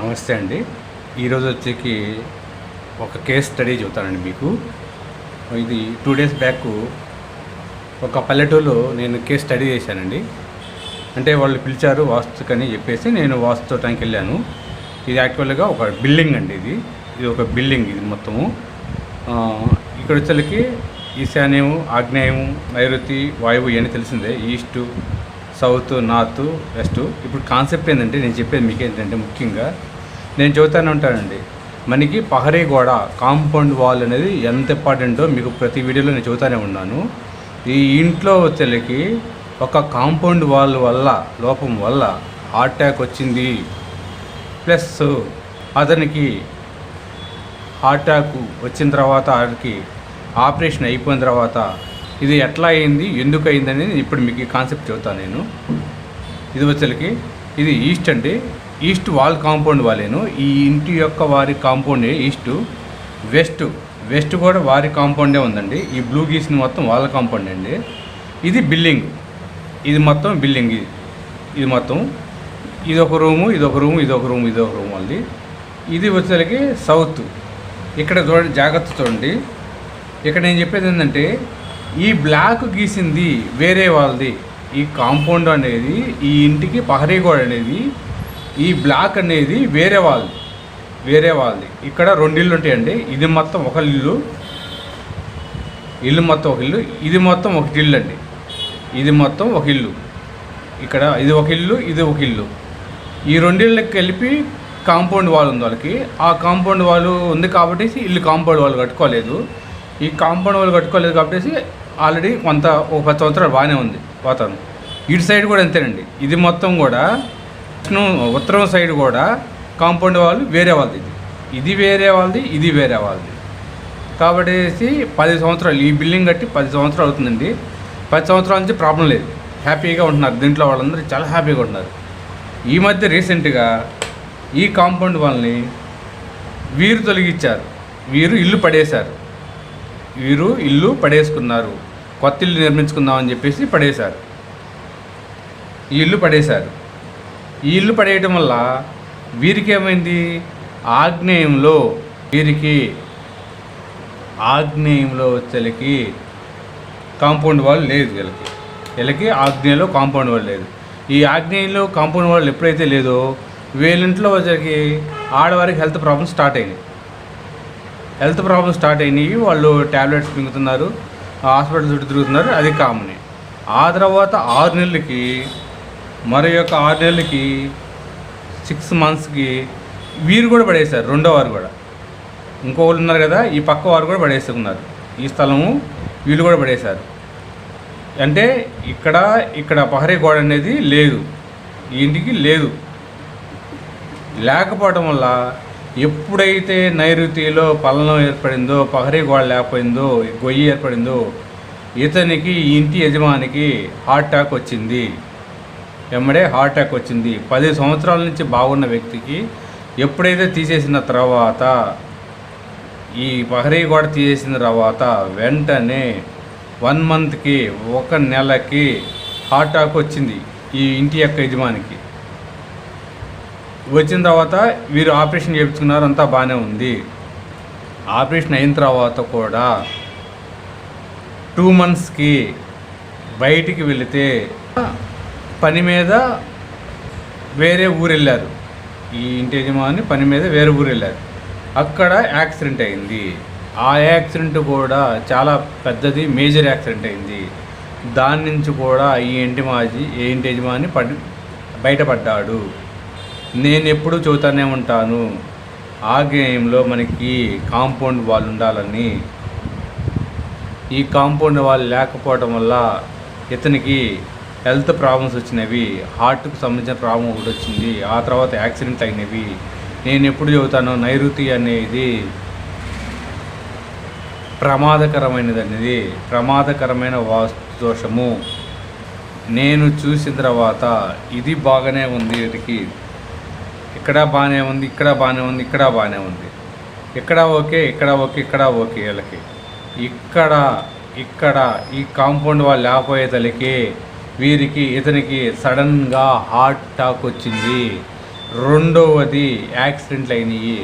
నమస్తే అండి. ఈరోజు వచ్చేకి ఒక కేస్ స్టడీ చెబుతానండి మీకు. ఇది టూ డేస్ బ్యాక్ ఒక పల్లెటూరులో నేను కేస్ స్టడీ చేశానండి. అంటే వాళ్ళు పిలిచారు వాస్తుకని చెప్పేసి నేను వాస్తు చూడటానికి వెళ్ళాను. ఇది యాక్చువల్గా ఒక బిల్డింగ్ అండి ఇది. ఇది ఒక బిల్డింగ్ ఇది మొత్తము. ఇక్కడ వచ్చేసరికి ఈశాన్యం ఆగ్నేయం నైరుతి వాయువు ఇవన్నీ తెలిసిందే. East south north west. ఇప్పుడు కాన్సెప్ట్ ఏంటంటే నేను చెప్పేది మీకు ఏంటంటే ముఖ్యంగా నేను చెబుతానే ఉంటానండి. మనకి పహరీ గోడ కాంపౌండ్ వాల్ అనేది ఎంత ఇంపార్టెంటో మీకు ప్రతి వీడియోలో నేను చెబుతానే ఉన్నాను. ఈ ఇంట్లో వచ్చేసరికి ఒక కాంపౌండ్ వాల్ వల్ల లోపం వల్ల హార్ట్ అటాక్ వచ్చింది. ప్లస్ అతనికి హార్ట్ అటాక్ వచ్చిన తర్వాత అతనికి ఆపరేషన్ అయిపోయిన తర్వాత ఇది ఎట్లా అయింది ఎందుకు అయింది అనేది ఇప్పుడు మీకు కాన్సెప్ట్ చెబుతాను నేను. ఇది వచ్చేసరికి ఇది ఈస్ట్ అండి. ఈస్ట్ వాల్ కాంపౌండ్ వాలేను. ఈ ఇంటి యొక్క వారి కాంపౌండ్ ఈస్ట్ వెస్ట్ వెస్ట్ కూడా వారి కాంపౌండే ఉందండి. ఈ బ్లూ గీసిన మొత్తం వాళ్ళ కాంపౌండ్ అండి. ఇది బిల్డింగ్ ఇది మొత్తం బిల్డింగ్ ఇది మొత్తం. ఇది ఒక రూము ఇది ఒక రూము ఇది ఒక రూము ఇది ఒక రూమ్ వాళ్ళది ఇది వచ్చేసరికి సౌత్ ఇక్కడ చూడండి జాగ్రత్త చూడండి. ఇక్కడ నేను చెప్పేది ఏంటంటే ఈ బ్లాక్ గీసింది వేరే వాళ్ళది. ఈ కాంపౌండ్ అనేది ఈ ఇంటికి పహరీ గోడ అనేది ఈ బ్లాక్ అనేది వేరే వాళ్ళది. వేరే వాళ్ళది. ఇక్కడ రెండు ఇల్లు ఉంటాయండి. ఇది మొత్తం ఒక ఇల్లు. ఇల్లు మొత్తం ఒక ఇల్లు. ఇది మొత్తం ఒక ఇల్లు అండి. ఇది మొత్తం ఒక ఇల్లు. ఇక్కడ ఇది ఒక ఇల్లు ఇది ఒక ఇల్లు. ఈ రెండిళ్ళకి కలిపి కాంపౌండ్ వాల్ ఉంది వాళ్ళకి. ఆ కాంపౌండ్ వాల్ ఉంది కాబట్టి ఇల్లు కాంపౌండ్ వాల్ కట్టుకోలేదు. ఈ కాంపౌండ్ వాల్ కట్టుకోలేదు కాబట్టి ఆల్రెడీ కొంత ఒక పది సంవత్సరాలు బాగానే ఉంది వాతావరణం. ఇటు సైడ్ కూడా అంతేనండి. ఇది మొత్తం కూడా ఉత్తరం సైడ్ కూడా కాంపౌండ్ వాళ్ళు వేరే వాళ్ళది ఇది. ఇది వేరే వాళ్ళది ఇది వేరే వాళ్ళది. కాబట్టి పది సంవత్సరాలు ఈ బిల్డింగ్ కట్టి పది సంవత్సరాలు అవుతుందండి. పది సంవత్సరాల నుంచి ప్రాబ్లం లేదు. హ్యాపీగా ఉంటున్నారు. దీంట్లో వాళ్ళందరూ చాలా హ్యాపీగా ఉంటున్నారు. ఈ మధ్య రీసెంట్గా ఈ కాంపౌండ్ వాళ్ళని వీరు తొలగించారు. వీరు ఇల్లు పడేశారు. వీరు ఇల్లు పడేసుకున్నారు. కొత్త ఇల్లు నిర్మించుకుందామని చెప్పేసి పడేశారు. ఈ ఇల్లు పడేశారు. ఈ ఇల్లు పడేయటం వల్ల వీరికి ఏమైంది ఆగ్నేయంలో వీరికి ఆగ్నేయంలో వచ్చేలకి కాంపౌండ్ వాల్ లేదు వీళ్ళకి. వీళ్ళకి ఆగ్నేయంలో కాంపౌండ్ వాల్ లేదు. ఈ ఆగ్నేయంలో కాంపౌండ్ వాల్ ఎప్పుడైతే లేదో వీళ్ళింట్లో వచ్చేకి ఆడవారికి హెల్త్ ప్రాబ్లమ్స్ స్టార్ట్ అయినాయి. హెల్త్ ప్రాబ్లమ్స్ స్టార్ట్ అయినాయి వాళ్ళు ట్యాబ్లెట్స్ మింగుతున్నారు హాస్పిటల్ చుట్టూ తిరుగుతున్నారు అది కామనే. ఆ తర్వాత ఆరు నెలలకి మరి యొక్క ఆరు నెలలకి సిక్స్ మంత్స్కి వీరు కూడా పడేశారు రెండో వారు కూడా. ఇంకొకరు ఉన్నారు కదా ఈ పక్క వారు కూడా పడేసుకున్నారు. ఈ స్థలము వీళ్ళు కూడా పడేశారు. అంటే ఇక్కడ ఇక్కడ పహరీ గోడ అనేది లేదు. ఈ ఇంటికి లేదు. లేకపోవడం వల్ల ఎప్పుడైతే నైరుతిలో పల్లం ఏర్పడిందో పహరీ గోడ లేకపోయిందో గొయ్యి ఏర్పడిందో ఇతనికి ఈ ఇంటి యజమానికి హార్ట్ అటాక్ వచ్చింది. వెంబడే హార్ట్ అటాక్ వచ్చింది. పది సంవత్సరాల నుంచి బాగున్న వ్యక్తికి ఎప్పుడైతే తీసేసిన తర్వాత ఈ పహరీ గోడ తీసేసిన తర్వాత వెంటనే వన్ మంత్కి ఒక నెలకి హార్ట్ అటాక్ వచ్చింది ఈ ఇంటి యొక్క యజమానికి. వచ్చిన తర్వాత వీరు ఆపరేషన్ చేయించుకున్నారు అంతా బాగానే ఉంది. ఆపరేషన్ అయిన తర్వాత కూడా టూ మంత్స్కి బయటికి వెళితే పని మీద వేరే ఊరు వెళ్ళారు ఈ ఇంటి యజమాని పని మీద వేరే ఊరు వెళ్ళారు అక్కడ యాక్సిడెంట్ అయింది. ఆ యాక్సిడెంట్ కూడా చాలా పెద్దది మేజర్ యాక్సిడెంట్ అయింది. దాని నుంచి కూడా ఈ ఇంటి మాజీ ఏ ఇంటి యజమాని పడి బయటపడ్డాడు. నేను ఎప్పుడు చూతూనే ఉంటాను. ఆ గేమ్లో మనకి కాంపౌండ్ వాల్ ఉండాలని. ఈ కాంపౌండ్ వాల్ లేకపోవడం వల్ల ఇతనికి హెల్త్ ప్రాబ్లమ్స్ వచ్చినవి హార్ట్కు సంబంధించిన ప్రాబ్లం ఒకటి వచ్చింది ఆ తర్వాత యాక్సిడెంట్ అయినవి. నేను ఎప్పుడు చెబుతాను నైరుతి అనేది ప్రమాదకరమైనది అనేది ప్రమాదకరమైన వాస్తు దోషము నేను చూసిన తర్వాత ఇది బాగానే ఉంది వీటికి ఇక్కడ బాగానే ఉంది ఇక్కడ బాగానే ఉంది ఇక్కడ బాగానే ఉంది. ఇక్కడ ఓకే ఇక్కడ ఓకే ఇక్కడ ఓకే వీళ్ళకి. ఇక్కడ ఇక్కడ ఈ కాంపౌండ్ వాళ్ళు లేకపోయేతలకి వీరికి ఇతనికి సడన్గా హార్ట్ అటాక్ వచ్చింది. రెండవది యాక్సిడెంట్లు అయినాయి.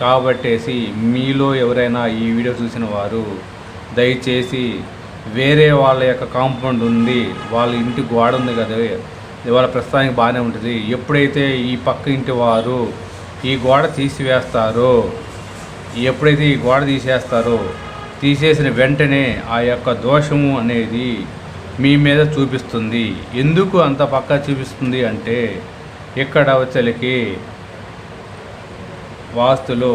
కాబట్టేసి మీలో ఎవరైనా ఈ వీడియో చూసిన వారు దయచేసి వేరే వాళ్ళ యొక్క కాంపౌండ్ ఉంది వాళ్ళ ఇంటి గోడ ఉంది కదా ఇవాళ ప్రస్తుతానికి బాగానే ఉంటుంది. ఎప్పుడైతే ఈ పక్క ఇంటి వారు ఈ గోడ తీసివేస్తారో ఎప్పుడైతే ఈ గోడ తీసేస్తారో తీసేసిన వెంటనే ఆ యొక్క దోషము అనేది మీ మీద చూపిస్తుంది. ఎందుకు అంత పక్క చూపిస్తుంది అంటే ఇక్కడ వచ్చలకి వాస్తులో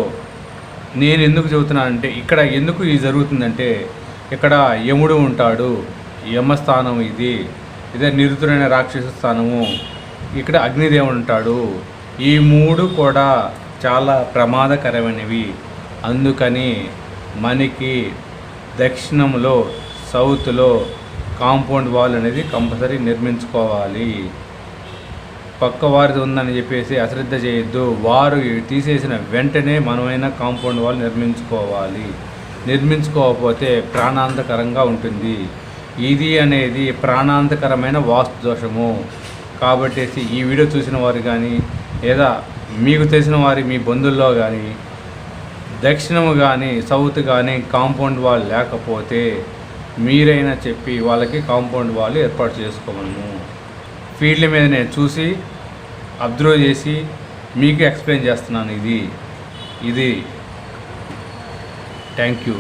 నేను ఎందుకు చెబుతున్నానంటే ఇక్కడ ఎందుకు ఇది జరుగుతుందంటే ఇక్కడ యముడు ఉంటాడు. యమస్థానం ఇది. ఇదే నిరుతుడైన రాక్షస స్థానము. ఇక్కడ అగ్నిదేవుడు ఉంటాడు. ఈ మూడు కూడా చాలా ప్రమాదకరమైనవి. అందుకని మనకి దక్షిణంలో సౌత్లో కాంపౌండ్ వాల్ అనేది కంపల్సరీ నిర్మించుకోవాలి. పక్క వారిది ఉందని చెప్పేసి అశ్రద్ధ చేయొద్దు. వారు తీసేసిన వెంటనే మనమైనా కాంపౌండ్ వాల్ నిర్మించుకోవాలి. నిర్మించుకోకపోతే ప్రాణాంతకరంగా ఉంటుంది. ఇది అనేది ప్రాణాంతకరమైన వాస్తు దోషము కాబట్టి ఈ వీడియో చూసిన వారు కానీ లేదా మీకు తెలిసిన వారి మీ బంధువుల్లో కానీ దక్షిణము కానీ సౌత్ కానీ కాంపౌండ్ వాల్ లేకపోతే మీరైనా చెప్పి వాళ్ళకి కాంపౌండ్ వాల్ ఏర్పాటు చేసుకోమను ఫీల్డ్ మీద నేను చూసి అబ్జర్వ్ చేసి మీకు ఎక్స్ప్లెయిన్ చేస్తున్నాను ఇది. ఇది. Thank you